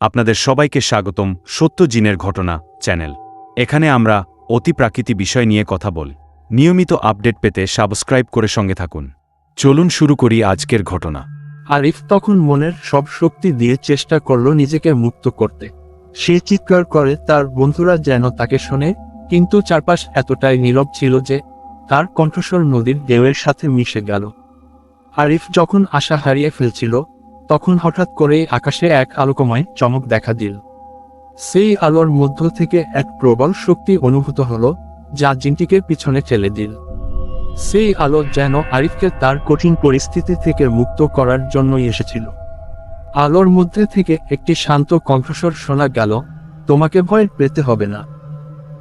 আপনাদের সবাইকে স্বাগতম সত্য জিনের ঘটনা চ্যানেল। এখানে আমরা অতি প্রাকৃতিক বিষয় নিয়ে কথা বল। নিয়মিত আপডেট পেতে সাবস্ক্রাইব করে সঙ্গে থাকুন। চলুন শুরু করি আজকের ঘটনা। আরিফ তখন মনের সব শক্তি দিয়ে চেষ্টা করল নিজেকে মুক্ত করতে। সে চিৎকার করে, তার বন্ধুরা যেন তাকে শোনে। কিন্তু চারপাশ এতটাই নীরব ছিল যে তার কণ্ঠস্বর নদীর ঢেউয়ের সাথে মিশে গেল। আরিফ যখন আশা হারিয়ে ফেলছিল তখন হঠাৎ করে আকাশে এক আলোকময় চমক দেখা দিল। সেই আলোর মধ্য থেকে এক প্রবল শক্তি অনুভূত হল, যা জিনটিকে পিছনে ঠেলে দিল। সেই আলো যেন আরিফকে তার কঠিন পরিস্থিতি থেকে মুক্ত করার জন্যই এসেছিল। আলোর মধ্যে থেকে একটি শান্ত কণ্ঠস্বর শোনা গেল, তোমাকে ভয় পেতে হবে না।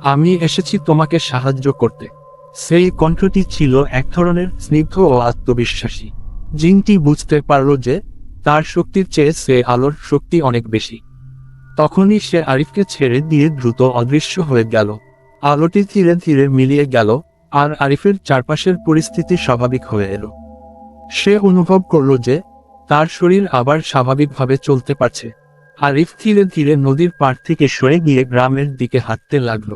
আমি এসেছি তোমাকে সাহায্য করতে। সেই কণ্ঠটি ছিল এক ধরনের স্নিগ্ধ ও আত্মবিশ্বাসী। জিনটি বুঝতে পারল যে তার শক্তির চেয়ে সে আলোর শক্তি অনেক বেশি। তখনই সে আরিফকে ছেড়ে দিয়ে দ্রুত অদৃশ্য হয়ে গেল। আলোটি ধীরে ধীরে মিলিয়ে গেল, আর আরিফের চারপাশের পরিস্থিতি স্বাভাবিক হয়ে এলো। সে অনুভব করল যে, তার শরীর আবার স্বাভাবিকভাবে চলতে পারছে। আরিফ ধীরে ধীরে নদীর পাড় থেকে সরে গিয়ে গ্রামের দিকে হাঁটতে লাগল।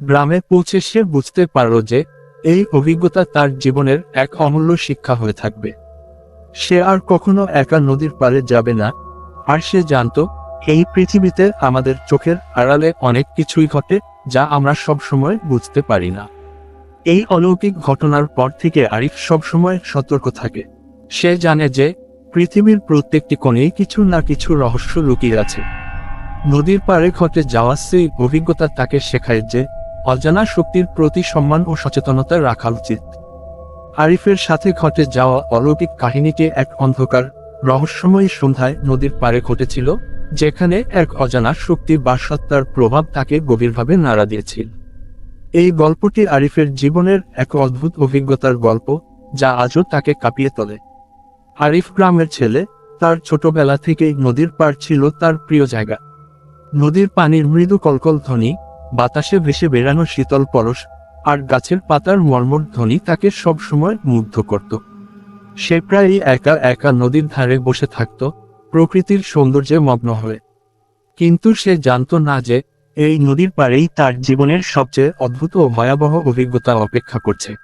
গ্রামে পৌঁছে সে বুঝতে পারল যে, এই অভিজ্ঞতা তার জীবনের এক অমূল্য শিক্ষা হয়ে থাকবে। সে আর কখনো একা নদীর পাড়ে যাবে না। আর সে জানতো, এই পৃথিবীতে আমাদের চোখের আড়ালে অনেক কিছুই ঘটে, যা আমরা সব সময় বুঝতে পারি না। এই অলৌকিক ঘটনার পর থেকে আরিফ সবসময় সতর্ক থাকে। সে জানে যে, পৃথিবীর প্রত্যেকটি কোণেই কিছু না কিছু রহস্য লুকিয়ে আছে। নদীর পাড়ে ঘটে যাওয়া সেই অভিজ্ঞতা তাকে শেখায় যে, অজানা শক্তির প্রতি সম্মান ও সচেতনতা রাখা উচিত। আরিফের সাথে ঘটে যাওয়া অলৌকিক কাহিনীটি এক অন্ধকার, রহস্যময় সন্ধ্যায় নদীর পাড়ে ঘটেছিল, যেখানে এক অজানা শক্তি বা সত্তার প্রভাব তাকে গভীরভাবে নাড়া দিয়েছিল। এই গল্পটি আরিফের জীবনের এক অদ্ভুত অভিজ্ঞতার গল্প, যা আজও তাকে কাঁপিয়ে তোলে। আরিফ গ্রামের ছেলে, তার ছোটবেলা থেকেই নদীর পার ছিল তার প্রিয় জায়গা। নদীর পানির মৃদু কলকল ধ্বনি, বাতাসে ভেসে বেড়ানো শীতল পরশ আর গাছের পাতার মর্মর ধ্বনি তাকে সবসময় মুগ্ধ করত। সে প্রায়ই একা একা নদীর ধারে বসে থাকত, প্রকৃতির সৌন্দর্যে মগ্ন হয়ে। কিন্তু সে জানতো না যে, এই নদীর পাড়েই তার জীবনের সবচেয়ে অদ্ভুত ও ভয়াবহ অভিজ্ঞতা অপেক্ষা করছে।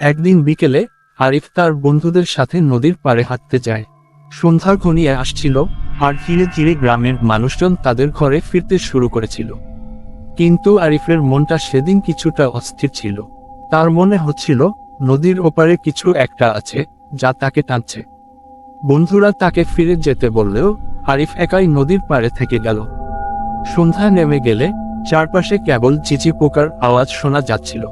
একদিন বিকেলে, আরিফ তার বন্ধুদের সাথে নদীর পাড়ে হাঁটতে যায়। সন্ধ্যা ঘনিয়ে আসছিল, আর ধীরে ধীরে গ্রামের মানুষজন তাদের ঘরে ফিরতে শুরু করেছিল। কিন্তু আরিফের মনটা সেদিন কিছুটা অস্থির ছিল। তার মনে হচ্ছিল, নদীর ওপারে কিছু একটা আছে, যা তাকে টানছে। বন্ধুরা তাকে ফিরে যেতে বললেও, আরিফ একাই নদীর পাড়ে থেকে গেল। সন্ধ্যা নেমে গেলে, চারপাশে কেবল চিচি পোকার আওয়াজ শোনা যাচ্ছিল।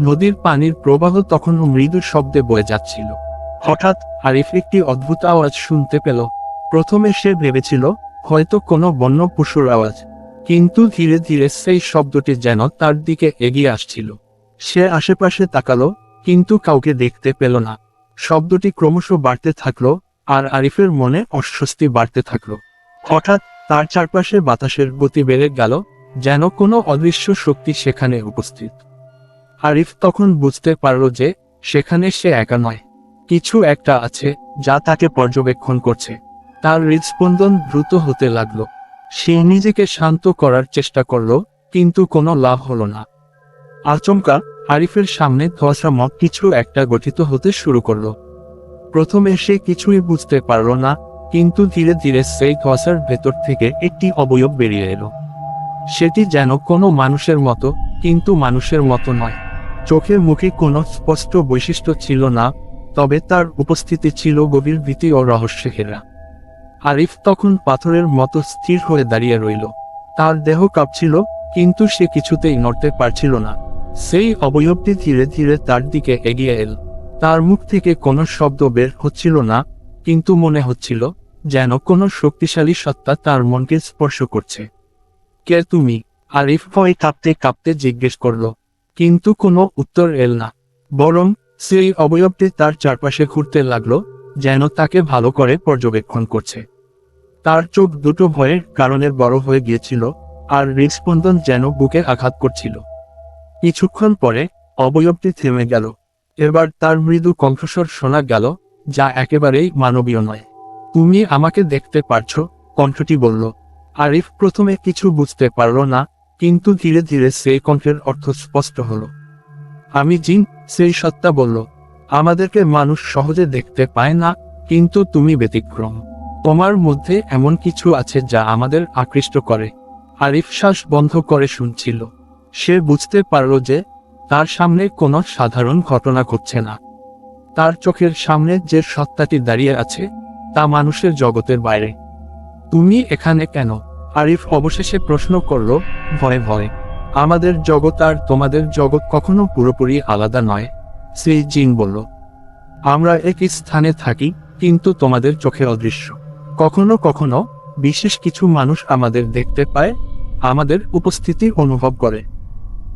নদীর পানির প্রবাহ তখনও মৃদু শব্দে বয়ে যাচ্ছিল। হঠাৎ, আরিফ একটি অদ্ভুত আওয়াজ শুনতে পেল। প্রথমে সে ভেবেছিল, হয়তো কোনো বন্য পশুর আওয়াজ। কিন্তু ধীরে ধীরে সেই শব্দটি যেন তার দিকে এগিয়ে আসছিল। সে আশেপাশে তাকালো, কিন্তু কাউকে দেখতে পেল না। শব্দটি ক্রমশ বাড়তে থাকল, আর আরিফের মনে অস্বস্তি বাড়তে থাকল। হঠাৎ তার চারপাশে বাতাসের গতি বেড়ে গেল, যেন কোনো অদৃশ্য শক্তি সেখানে উপস্থিত। আরিফ তখন বুঝতে পারল যে, সেখানে সে একা নয়। কিছু একটা আছে, যা তাকে পর্যবেক্ষণ করছে। তার হৃদস্পন্দন দ্রুত হতে লাগল। সে নিজেকে শান্ত করার চেষ্টা করল, কিন্তু কোনো লাভ হলো না। আচমকা, আরিফের সামনে ধোয়াশামক কিছু একটা গঠিত হতে শুরু করল। প্রথমে সে কিছুই বুঝতে পারল না, কিন্তু ধীরে ধীরে সেই ধোয়াশার ভেতর থেকে একটি অবয়ব বেরিয়ে এলো। সেটি যেন কোনো মানুষের মতো, কিন্তু মানুষের মতো নয়। চোখের মুখে কোনো স্পষ্ট বৈশিষ্ট্য ছিল না, তবে তার উপস্থিতি ছিল গভীর ভীতি ও রহস্যে ঘেরা। আরিফ তখন পাথরের মতো স্থির হয়ে দাঁড়িয়ে রইল। তার দেহ কাঁপছিল, কিন্তু সে কিছুতেই নড়তে পারছিল না। সেই অবয়বটি ধীরে ধীরে তার দিকে এগিয়ে এল। তার মুখ থেকে কোনো শব্দ বের হচ্ছিল না, কিন্তু মনে হচ্ছিল যেন কোনো শক্তিশালী সত্তা তার মনকে স্পর্শ করছে। কে তুমি? আরিফ ভয় কাঁপতে কাঁপতে জিজ্ঞেস করল, কিন্তু কোনো উত্তর এল না। বরং সেই অবয়বটি তার চারপাশে ঘুরতে লাগল, যেন তাকে ভালো করে পর্যবেক্ষণ করছে। তার চোখ দুটো ভয়ের কারণে বড় হয়ে গিয়েছিল, আর হৃদস্পন্দন যেন বুকে আঘাত করছিল। কিছুক্ষণ পরে অবয়বটি থেমে গেল। এবার তার মৃদু কণ্ঠস্বর শোনা গেল, যা একেবারেই মানবীয় নয়। তুমি আমাকে দেখতে পারছ কণ্ঠটি বলল। আরিফ প্রথমে কিছু বুঝতে পারল না, কিন্তু ধীরে ধীরে সেই কণ্ঠের অর্থ স্পষ্ট হল। আমি জিন সেই সত্তা বলল। আমাদেরকে মানুষ সহজে দেখতে পায় না, কিন্তু তুমি ব্যতিক্রম। তোমার মধ্যে এমন কিছু আছে যা আমাদের আকৃষ্ট করে। আরিফ শ্বাস বন্ধ করে শুনছিল। সে বুঝতে পারল যে, তার সামনে কোনো সাধারণ ঘটনা ঘটছে না। তার চোখের সামনে যে সত্তাটি দাঁড়িয়ে আছে, তা মানুষের জগতের বাইরে। তুমি এখানে কেন? আরিফ অবশেষে প্রশ্ন করল, ভয়ে ভয়ে। আমাদের জগৎ আর তোমাদের জগৎ কখনো পুরোপুরি আলাদা নয়, শ্রী জিন বলল। আমরা একই স্থানে থাকি, কিন্তু তোমাদের চোখে অদৃশ্য। কখনো কখনো বিশেষ কিছু মানুষ আমাদের দেখতে পায়, আমাদের উপস্থিতি অনুভব করে।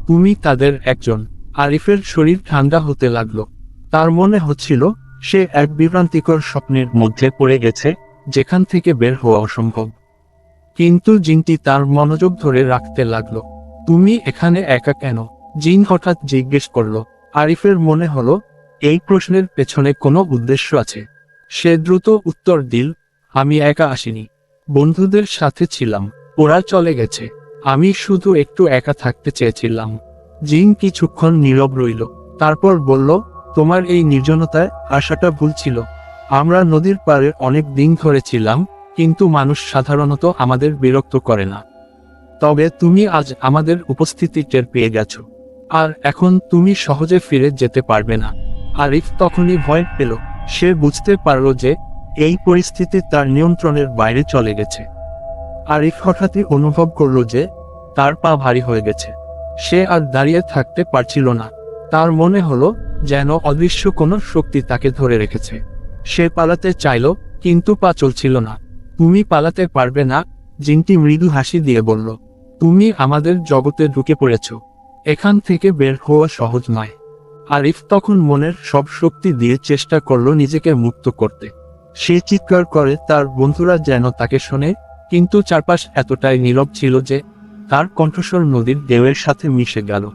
তুমি তাদের একজন। আরিফের শরীর ঠান্ডা হতে লাগল। তার মনে হচ্ছিল, সে এক বিভ্রান্তিকর স্বপ্নের মধ্যে পড়ে গেছে, যেখান থেকে বের হওয়া অসম্ভব। কিন্তু জিনটি তার মনোযোগ ধরে রাখতে লাগল। তুমি এখানে একা কেন? জিন হঠাৎ জিজ্ঞেস করল। আরিফের মনে হলো, এই প্রশ্নের পেছনে কোনো উদ্দেশ্য আছে। সে দ্রুত উত্তর দিল আমি একা আসিনি। বন্ধুদের সাথে ছিলাম। ওরা চলে গেছে। আমি শুধু একটু একা থাকতে চেয়েছিলাম। জিন কিছুক্ষণ নীরব রইল। তারপর বলল, তোমার এই নির্জনতায় আশাটা ভুল ছিল। আমরা নদীর পাড়ে অনেক দিন ধরে ছিলাম, কিন্তু মানুষ সাধারণত আমাদের বিরক্ত করে না। তবে তুমি আজ আমাদের উপস্থিতি টের পেয়ে গেছো। আর এখন তুমি সহজে ফিরে যেতে পারবে না। আরিফ তখনই ভয় পেল। সে বুঝতে পারল যে এই পরিস্থিতি তার নিয়ন্ত্রণের বাইরে চলে গেছে। আরিফ হঠাৎই অনুভব করল যে, তার পা ভারী হয়ে গেছে। সে আর দাঁড়িয়ে থাকতে পারছিল না। তার মনে হলো যেন অদৃশ্য কোনো শক্তি তাকে ধরে রেখেছে। সে পালাতে চাইল, কিন্তু পা চলছিল না। তুমি পালাতে পারবে না, জিনটি মৃদু হাসি দিয়ে বলল। তুমি আমাদের জগতে ঢুকে পড়েছ। এখান থেকে বের হওয়া সহজ নয়। আরিফ তখন মনের সব শক্তি দিয়ে চেষ্টা করল নিজেকে মুক্ত করতে। সে চিৎকার করে তার বন্ধুরা যেন তাকে শোনে, কিন্তু চারপাশ এতটাই নীরব ছিল যে তার কণ্ঠস্বর নদীর ঢেউয়ের সাথে মিশে গেল।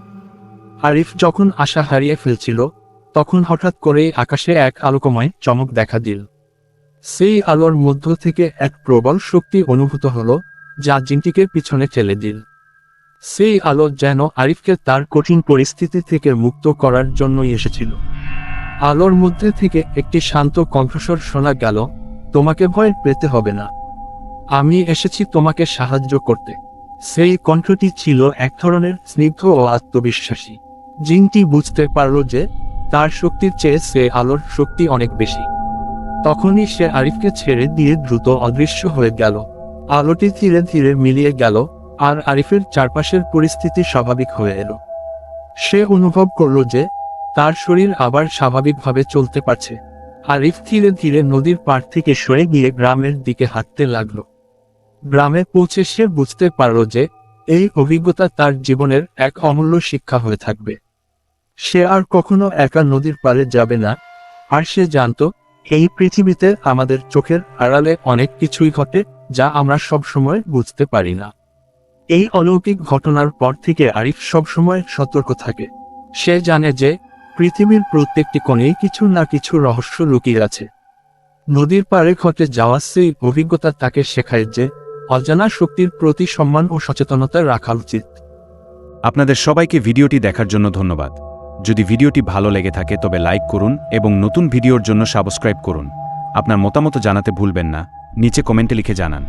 আরিফ যখন আশা হারিয়ে ফেলছিল, তখন হঠাৎ করেই আকাশে এক আলোকময় চমক দেখা দিল। সেই আলোর মধ্য থেকে এক প্রবল শক্তি অনুভূত হলো, যা জিনটিকে পিছনে ঠেলে দিল। সেই আলো যেন আরিফকে তার কঠিন পরিস্থিতি থেকে মুক্ত করার জন্যই এসেছিল। আলোর মধ্যে থেকে একটি শান্ত কণ্ঠস্বর শোনা গেল, তোমাকে ভয় পেতে হবে না। আমি এসেছি তোমাকে সাহায্য করতে। সেই কণ্ঠটি ছিল এক ধরনের স্নিগ্ধ ও আত্মবিশ্বাসী। জিনটি বুঝতে পারল যে তার শক্তির চেয়ে সে আলোর শক্তি অনেক বেশি। তখনই সে আরিফকে ছেড়ে দিয়ে দ্রুত অদৃশ্য হয়ে গেল। আলোটি ধীরে ধীরে মিলিয়ে গেল, আর আরিফের চারপাশের পরিস্থিতি স্বাভাবিক হয়ে এলো। সে অনুভব করল যে তার শরীর আবার স্বাভাবিকভাবে চলতে পারছে। আরিফ ধীরে ধীরে নদীর পাড় থেকে সরে গিয়ে গ্রামের দিকে হাঁটতে লাগল। গ্রামে পৌঁছে সে বুঝতে পারল যে, এই অভিজ্ঞতা তার জীবনের এক অমূল্য শিক্ষা হয়ে থাকবে। সে আর কখনো একা নদীর পাড়ে যাবে না। আর সে জানত, এই পৃথিবীতে আমাদের চোখের আড়ালে অনেক কিছুই ঘটে যা আমরা সব সময় বুঝতে পারি না। এই অলৌকিক ঘটনার পর থেকে আরিফ সবসময় সতর্ক থাকে। সে জানে যে পৃথিবীর প্রত্যেকটি কোণে কিছু না কিছু রহস্য লুকিয়ে আছে। নদীর পাড়ে ঘটে যাওয়া সেই অভিজ্ঞতা তাকে শেখায় যে, অজানা শক্তির প্রতি সম্মান ও সচেতনতা রাখা উচিত। আপনাদের সবাইকে ভিডিওটি দেখার জন্য ধন্যবাদ। যদি ভিডিওটি ভালো লেগে থাকে, তবে লাইক করুন এবং নতুন ভিডিওর জন্য সাবস্ক্রাইব করুন। আপনার মতামত জানাতে ভুলবেন না। নিচে কমেন্টে লিখে জানান।